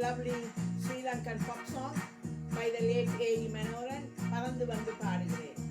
lovely Sri Lankan pop song by the late A.E. Manoran, பறந்து வந்து பாடுகிறேன்